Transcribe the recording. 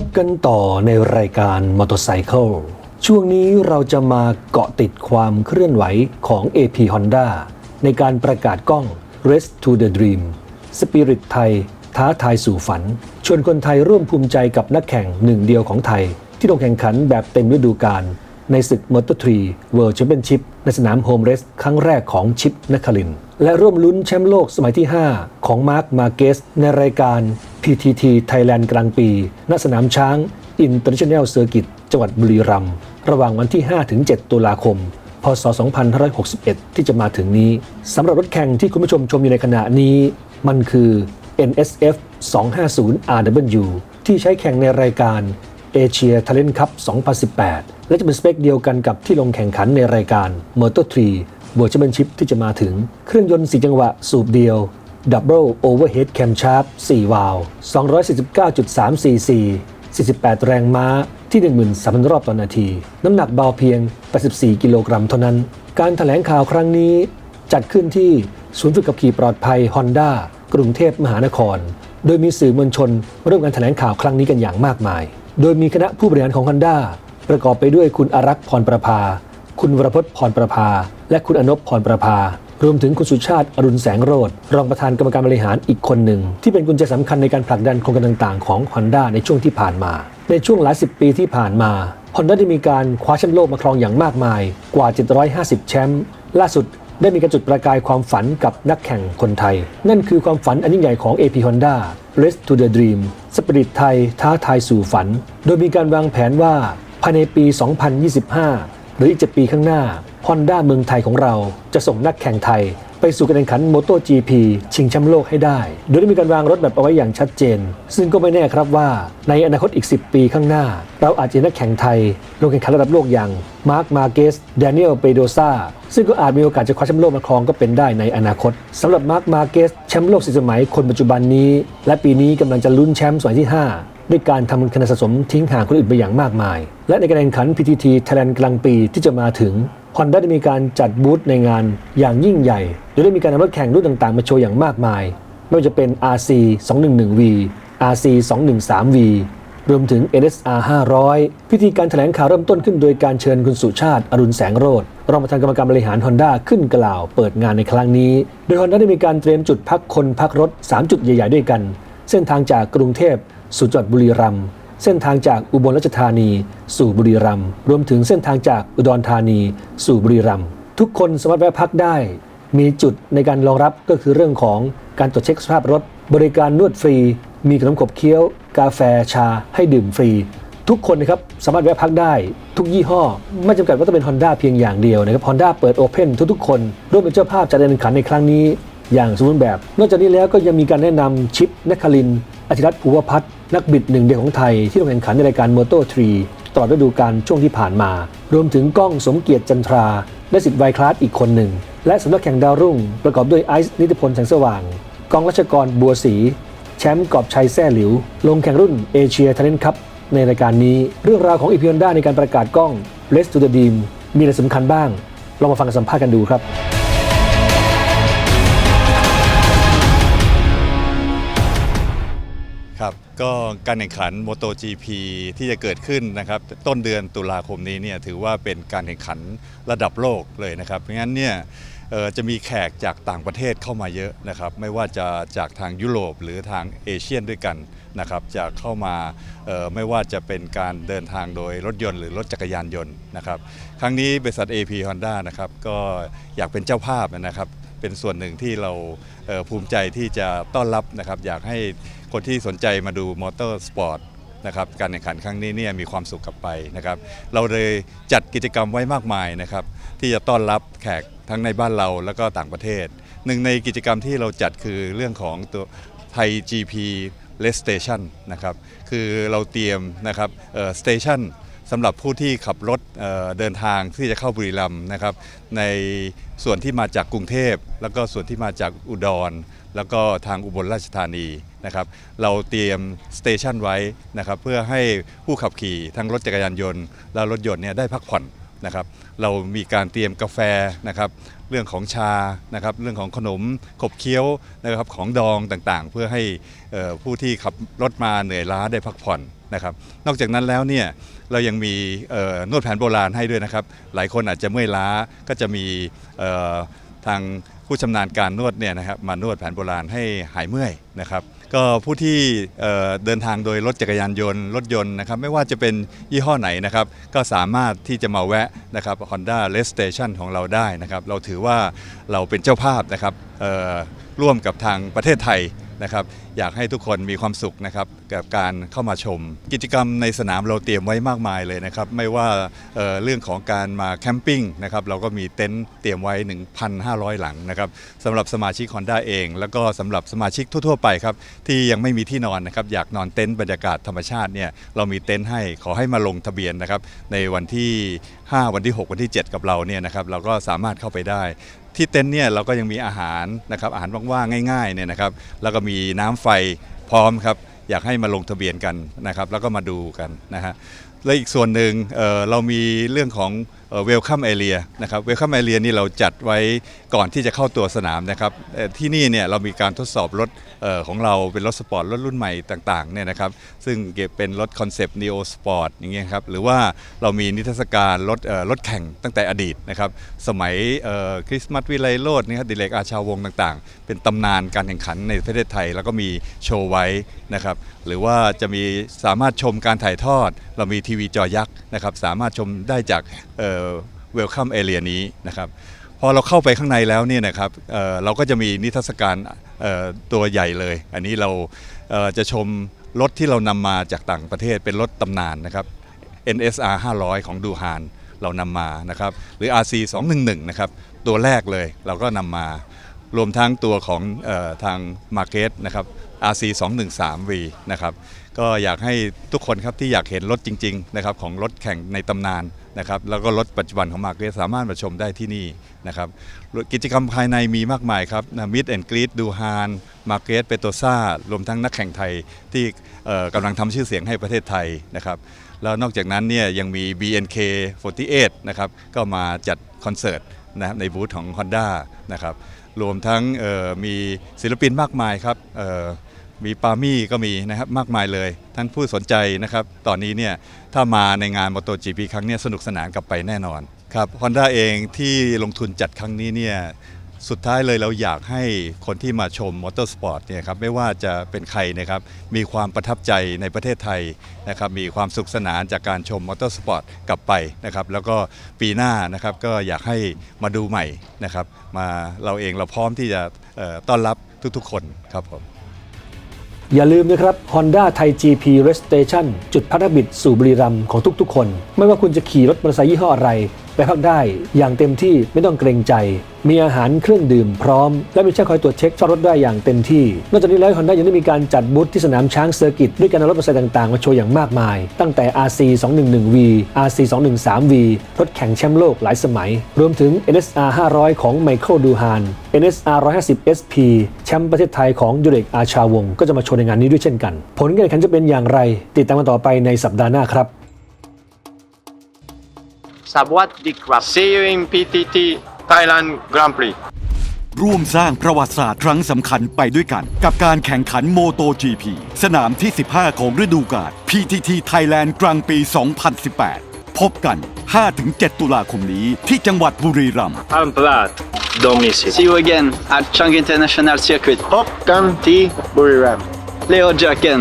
พบกันต่อในรายการ Motorcycle ช่วงนี้เราจะมาเกาะติดความเคลื่อนไหวของ AP Honda ในการประกาศกล้อง Race to the Dream สปิริตไทย ท้าทายสู่ฝัน ชวนคนไทยร่วมภูมิใจกับนักแข่งหนึ่งเดียวของไทย ที่ลงแข่งขันแบบเต็มฤดูกาลในศึก Moto3 World Championship ในสนามโฮมเรสครั้งแรกของชิปนคริน และร่วมลุ้นแชมป์โลกสมัยที่ 5 ของมาร์คมาเกสในรายการ PTT Thailand กลางปี ณ สนามช้าง International Circuit จังหวัดบุรีรัมย์ ระหว่างวันที่ 5-7 ตุลาคม พศ 2561 ที่จะมาถึงนี้ สำหรับรถแข่งที่คุณผู้ชมชมอยู่ในขณะนี้ มันคือ NSF 250 RW ที่ใช้แข่งในรายการ Asia Talent Cup 2018 และจะเป็นสเปคเดียวกันกับที่ลงแข่งขันในรายการ Moto3 World Championship ที่จะมาถึง เครื่องยนต์ 4 จังหวะสูบเดียว Double Overhead Camshaft 4 วาล์ว249.3 cc 48 แรงม้าที่ 13,000 รอบต่อนาที น้ำหนักเบาเพียง 84 กิโลกรัมเท่านั้น การถแถลงข่าวครั้งนี้จัดขึ้นที่ศูนย์ฝึกขับขี่ปลอดภัย Honda กรุงเทพมหานคร โดยมีสื่อมวลชนมาร่วมการแถลงข่าวครั้งนี้กันอย่างมากมาย โดยมีคณะผู้บริหารของ Honda ประกอบไปด้วยคุณอารักษ์พรประภา คุณวรพจน์พรประภา และคุณอนบพรประภา รวมถึงคุณสุชาติอรุณแสงโรธรองประธานกรรมการบริหารอีกคนหนึ่ง ที่เป็นกุญแจสำคัญในการผลักดันโครงการต่างๆ ของ Honda ในช่วงที่ผ่านมา ในช่วงหลายสิบปีที่ผ่านมา Honda ได้มีการคว้าแชมป์โลกมาครองอย่างมากมาย กว่า 750 แชมป์ล่าสุดได้มีการจุดประกายความฝันกับนักแข่งคนไทย นั่นคือความฝันอันยิ่งใหญ่ของ AP Honda Race to the Dream สปิริตไทยท้าทายสู่ฝัน โดยมีการวางแผนว่าภายในปี 2025 หรืออีก7ปีข้างหน้า Honda เมืองไทยของเราจะส่งนักแข่งไทย ไปสู่การแข่งขัน MotoGP ชิงแชมป์โลกให้ได้ โดยได้มีการวางรถแบบเอาไว้อย่างชัดเจน ซึ่งก็ไม่แน่ครับว่าในอนาคตอีก 10 ปีข้างหน้า เราอาจจะเห็นนักแข่งไทย ลงแข่งขันระดับโลกอย่างมาร์คมาเกสเดเนิเอลเปโดซาซึ่งก็อาจมีโอกาสจะคว้าแชมป์โลกมาครองก็เป็นได้ในอนาคตสำหรับมาร์คมาเกสแชมป์โลกสีสมัยคนปัจจุบันนี้ และปีนี้กำลังจะลุ้นแชมป์สมัยที่ 5 ด้วยการทำคะแนนสะสมทิ้งห่างคนอื่นไปอย่างมากมาย และในการแข่งขัน PTT Thailand กลางปีที่จะมาถึงฮอนด้าได้มีการจัดบูธในงานอย่างยิ่งใหญ่ โดยได้มีการนำรถแข่งรุ่นต่างๆ มาโชว์อย่างมากมาย ไม่ว่าจะเป็น RC 211V RC 213V รวมถึง NSR 500 พิธีการแถลงข่าวเริ่มต้นขึ้นโดยการเชิญคุณสุชาติ อรุณแสงโรธรองประธานกรรมการบริหาร Honda ขึ้นกล่าวเปิดงานในครั้งนี้ โดย Honda ได้มีการเตรียมจุดพักคนพักรถ 3 จุดใหญ่ ๆ ด้วยกัน เส้นทางจากกรุงเทพ สู่จังหวัดบุรีรัมย์เส้นทางจากอุบลราชธานี สู่บุรีรัมย์รวมถึงเส้นทางจากอุดรธานี สู่บุรีรัมย์ทุกคนสามารถแวะพักได้ มีจุดในการรองรับก็คือเรื่องของการตรวจเช็คสภาพรถ บริการนวดฟรี มีขนมขบเคี้ยว กาแฟชาให้ดื่มฟรี ทุกคนนะครับสามารถแวะพักได้ ทุกยี่ห้อ ไม่จำกัดว่าต้องเป็น Honda เพียงอย่างเดียวนะครับ Honda เปิดโอเพนทุกๆคนร่วมเป็นเจ้าภาพจัดการแข่งขันในครั้งนี้ อย่างสมบูรณ์แบบ นอกจากนี้แล้วก็ยังมีการแนะนำชิปนครินอธิรัตน์ภูวพัฒน์นักบิดหนึ่งเดียวของไทยที่ลงแข่งขันในรายการ Moto 3ตลอดฤดูกาลช่วงที่ผ่านมา รวมถึงก้องสมเกียรติจันทรา และสิทธิ์ไวคลาสอีกคนหนึ่ง และสำนักแข่งดาวรุ่ง ประกอบด้วยไอซ์นิติพลแสงสว่าง กองรัชกรบัวศรีแชมป์กอบชัยแซ่หลิว ลงแข่งรุ่นเอเชียท l e n t Cup ในรายการนี้ เรื่องราวของอีพี n อนด้าในการประกาศกล้อง Race to the Dream มีอะไรสำคัญบ้างลองมาฟังกันสัมภาษณ์กันดูครับ ครับก็การแข่งขัน MotoGP ที่จะเกิดขึ้นนะครับต้นเดือนตุลาคมนี้เนี่ยถือว่าเป็นการแข่งขันระดับโลกเลยนะครับเพราะงั้นเนี่ยจะมีแขกจากต่างประเทศเข้ามาเยอะนะครับไม่ว่าจะจากทางยุโรปหรือทางเอเชียด้วยกันนะครับจะเข้ามาไม่ว่าจะเป็นการเดินทางโดยรถยนต์หรือรถจักรยานยนต์นะครับครั้งนี้บริษัท AP Honda นะครับก็อยากเป็นเจ้าภาพนะครับ เป็นส่วนหนึ่งที่เราเภูมิใจที่จะต้อนรับนะครับ อยากให้คนที่สนใจมาดูมอเตอร์สปอร์ตนะครับการแข่งขันครั้งนี้เนี่ยมีความสุขกลับไปนะครับ เราเลยจัดกิจกรรมไว้มากมายนะครับ ที่จะต้อนรับแขกทั้งในบ้านเราแล้วก็ต่างประเทศ หนึ่งในกิจกรรมที่เราจัดคือเรื่องของตัวไทย GP r e s Station นะครับ คือเราเตรียมนะครับสเตชันำหรับผู้ที่ขับรถเเดินทางที่จะเข้าบุรีรัมย์นะครับ ในส่วนที่มาจากกรุงเทพ แล้วก็ส่วนที่มาจากอุดร แล้วก็ทางอุบลราชธานีนะครับเราเตรียมสเตชันไว้นะครับเพื่อให้ผู้ขับขี่ทั้งรถจักรยานยนต์ และรถยนต์เนี่ยได้พักผ่อนนะครับเรามีการเตรียมกาแฟนะครับเรื่องของชานะครับเรื่องของขนมขบเคี้ยวนะครับของดองต่างๆ เพื่อให้ผู้ที่ขับรถมาเหนื่อยล้าได้พักผ่อน นะครับ นอกจากนั้นแล้วเนี่ยเรายังมีนวดแผนโบราณให้ด้วยนะครับ หลายคนอาจจะเมื่อยล้าก็จะมีทางผู้ชำนาญการนวดเนี่ยนะครับมานวดแผนโบราณให้หายเมื่อยนะครับ ก็ผู้ที่เดินทางโดยรถจักรยานยนต์รถยนต์นะครับ ไม่ว่าจะเป็นยี่ห้อไหนนะครับ ก็สามารถที่จะมาแวะนะครับ Honda Rest a t i o n ของเราได้นะครับ เราถือว่าเราเป็นเจ้าภาพนะครับร่วมกับทางประเทศไทยนะครับ อยากให้ทุกคนมีความสุขนะครับกับการเข้ามาชม กิจกรรมในสนามเราเตรียมไว้มากมายเลยนะครับ ไม่ว่าเเรื่องของการมาแคมปิ้งนะครับเราก็มีเต็นท์เตรียมไว้ 1,500 หลังนะครับสำหรับสมาชิก Honda เอง แล้วก็สำหรับสมาชิกทั่ว ๆ ไปครับที่ยังไม่มีที่นอนนะครับอยากนอนเต็นท์บรรยากาศธรรมชาติเนี่ยเรามีเต็นท์ให้ขอให้มาลงทะเบียนนะครับในวันที่ 5 วันที่ 6 วันที่ 7 กับเราเนี่ยนะครับเราก็สามารถเข้าไปได้ที่เต็นท์เนี่ยเราก็ยังมีอาหารนะครับอาหารว่างๆง่ายๆเนี่ยนะครับแล้วก็มีน้ำไฟพร้อมครับ อยากให้มาลงทะเบียนกันนะครับ แล้วก็มาดูกันนะฮะและอีกส่วนหนึ่งเเรามีเรื่องของ เวลคัมเอเรียนะครับเวลคัมเอเรียนี่เราจัดไว้ก่อนที่จะเข้าตัวสนามนะครับที่นี่เนี่ยเรามีการทดสอบรถออของเราเป็นรถสปอร์ตรถรุ่นใหม่ต่างๆเนี่ยนะครับซึ่งเป็นรถคอนเซปต์ Neo Sport อย่างเงี้ยครับหรือว่าเรามีนิทรรศการรถรถแข่งตั้งแต่อดีตนะครับสมัยคริสต์มาสวิไลโรดนะครับดิเลกอาชาวงต่างๆ เป็นตำนานการแข่งขันในประเทศไทย แล้วก็มีโชว์ไว้นะครับหรือว่าจะมีสามารถชมการถ่ายทอด เรามีทีวีจอยักษ์นะครับสามารถชมได้จากเวลคัมเอเรียนี้นะครับพอเราเข้าไปข้างในแล้วเนี่ยนะครับเเราก็จะมีนิทรรศการตัวใหญ่เลย อันนี้เราเอ่อจะชมรถที่เรานำมาจากต่างประเทศเป็นรถตำนานนะครับ NSR 500 ของดูฮานเรานำมานะครับ หรือ RC 211นะครับ ตัวแรกเลยเราก็นำมา รวมทั้งตัวของออทาง Market นะครับ RC 213V นะครับ ก็อยากให้ทุกคนครับที่อยากเห็นรถจริงๆนะครับของรถแข่งในตำนานนะครับแล้วก็รถปัจจุบันของ Market สามารถมาชมได้ที่นี่นะครับกิจกรรมภายในมีมากมายครับมิดแอนกรีดดูฮานมาร์เกตเปโตซ่ารวมทั้งนักแข่งไทยที่กำลังทำชื่อเสียงให้ประเทศไทยนะครับแล้วนอกจากนั้นเนี่ยยังมี BNK48 นะครับก็มาจัดคอนเสิร์ตนะครับในบูธของ Honda นะครับรวมทั้งมีศิลปินมากมายครับ มีปามี่ก็มีนะครับมากมายเลย ท่านผู้สนใจนะครับ ตอนนี้เนี่ยถ้ามาในงาน MotoGP ครั้งนี้สนุกสนานกลับไปแน่นอนครับ Honda เองที่ลงทุนจัดครั้งนี้เนี่ยสุดท้ายเลยเราอยากให้คนที่มาชมมอเตอร์สปอร์ตเนี่ยครับไม่ว่าจะเป็นใครนะครับมีความประทับใจในประเทศไทยนะครับมีความสุขสนานจากการชมมอเตอร์สปอร์ตกลับไปนะครับแล้วก็ปีหน้านะครับก็อยากให้มาดูใหม่นะครับมาเราเองเราพร้อมที่จะต้อนรับทุกๆ คนครับผม อย่าลืมนะครับ Honda Thai GP r e s t a t i o n จุดพักนักบิดสู่บุรีรัมย์ของทุกๆคน ไม่ว่าคุณจะขี่รถมอเตอร์ไซค์ยี่ห้ออะไร ไปพักได้ อย่างเต็มที่ไม่ต้องเกรงใจ มีอาหารเครื่องดื่มพร้อม และมีช่างคอยตรวจเช็คช่องรถได้อย่างเต็มที่นอกจากนี้แล้ว Honda ยังได้มีการจัดบูธที่สนามช้างเซอร์กิตด้วยการนำรถมอเตอร์ไซค์ต่างๆ มาโชว์อย่างมากมาย ตั้งแต่ RC 211V RC 213V รถแข่งแชมป์โลกหลายสมัย รวมถึง NSR 500 ของ Michael Duhan NSR 150 SP แชมป์ประเทศไทยของยูเรกอาชาวงก็จะมาโชว์ในงานนี้ด้วยเช่นกัน ผลการแข่งขันจะเป็นอย่างไร ติดตามกันต่อไปในสัปดาห์หน้าครับ Sabuat di Krab. See you in PTT Thailand Grand Prix. ร่วมสร้างประวัติศาสตร์ครั้งสำคัญไปด้วยกัน กับการแข่งขันโมโต GP สนามที่ 15 ของฤดูกาล PTT Thailand กลางปี 2018 พบกัน 5-7 ตุลาคมนี้ที่จังหวัดบุรีรัมย์ Unplugged. Don't miss it. See you again at Chang International Circuit. Hop Kan T Buriram. Leo Jacken.